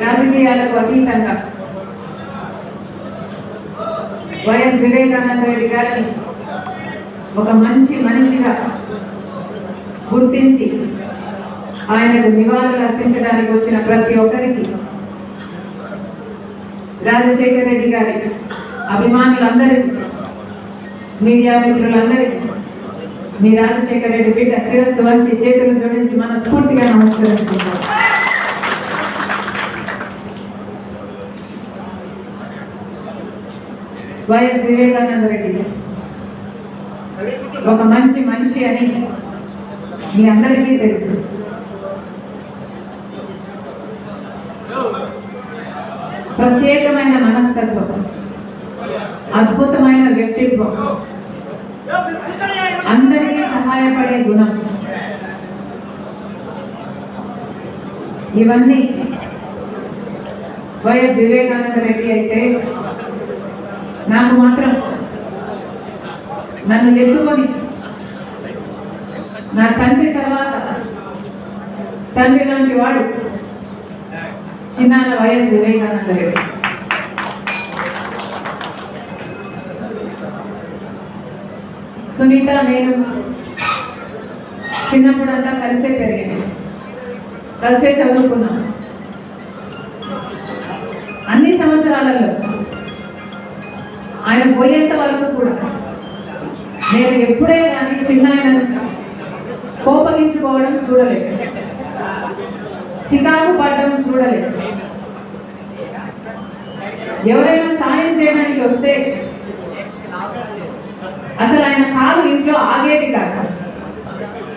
రాజకీయాలకు అతీతంగా వైఎస్ వివేకానంద రెడ్డి గారిని ఒక మంచి మనిషిగా గుర్తించి ఆయనకు నివాళులు అర్పించడానికి వచ్చిన ప్రతి ఒక్కరికి రాజశేఖర్ రెడ్డి గారి అభిమానులందరికీ మీడియా మిత్రులందరికీ మీ రాజశేఖర రెడ్డి బిడ్డ శిరస్సు వంచి చేతులు జోడించి మన స్ఫూర్తిగా నమస్కరిస్తున్నాం. వైఎస్ వివేకానంద రెడ్డి ఒక మంచి మనిషి అని మీ అందరికీ తెలుసు. ప్రత్యేకమైన మనస్తత్వం. అద్భుతమైన వ్యక్తిత్వం. అందరికీ సహాయపడే గుణం. ఇవన్నీ వైఎస్ వివేకానంద రెడ్డి అయితే నాకు మాత్రం నన్ను ఎత్తుకొని నా తండ్రి తర్వాత తండ్రి లాంటి వాడు చిన్నాన వైఎస్ వివేకానంద రెడ్డి. సునీత నేను చిన్నప్పుడంతా కలిసే పెరిగాను కలిసే చదువుకున్నాం. అన్ని సంవత్సరాలలో ఆయన పోయేంత వరకు కూడా నేను ఎప్పుడే కానీ చిన్న ఆయన కోపగించుకోవడం చూడలేదు. చికాకు పడ్డం చూడలేదు. ఎవరైనా సాయం చేయడానికి వస్తే అసలు ఆయన కాలు ఇంట్లో ఆగేది కాదు